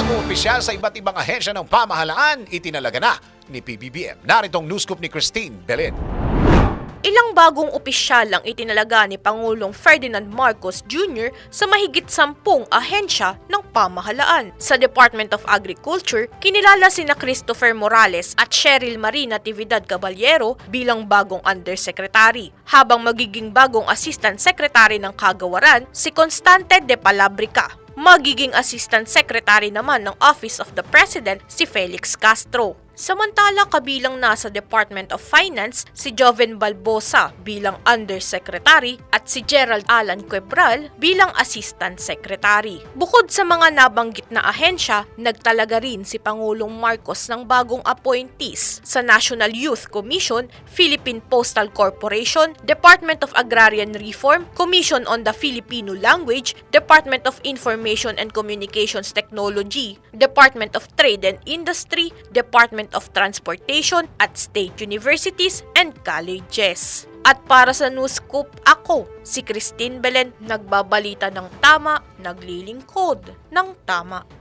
bagong opisyal sa iba't ibang ahensya ng pamahalaan, itinalaga na ni PBBM. Naritong news scoop ni Christine Belin. Ilang bagong opisyal ang itinalaga ni Pangulong Ferdinand Marcos Jr. sa mahigit sampung ahensya ng pamahalaan. Sa Department of Agriculture, kinilala sina Christopher Morales at Cheryl Marina Tividad Caballero bilang bagong undersecretary, habang magiging bagong assistant secretary ng kagawaran si Constante de Palabrica. Magiging assistant secretary naman ng Office of the President si Felix Castro. Samantala kabilang na sa Department of Finance si Joven Balbosa bilang Undersecretary at si Gerald Alan Quebral bilang Assistant Secretary. Bukod sa mga nabanggit na ahensya, nagtalaga rin si Pangulong Marcos ng bagong appointees sa National Youth Commission, Philippine Postal Corporation, Department of Agrarian Reform, Commission on the Filipino Language, Department of Information and Communications Technology, Department of Trade and Industry, Department of Transportation at state universities and colleges. At para sa News Scoop, ako, si Christine Belen, nagbabalita ng tama, naglilingkod ng tama.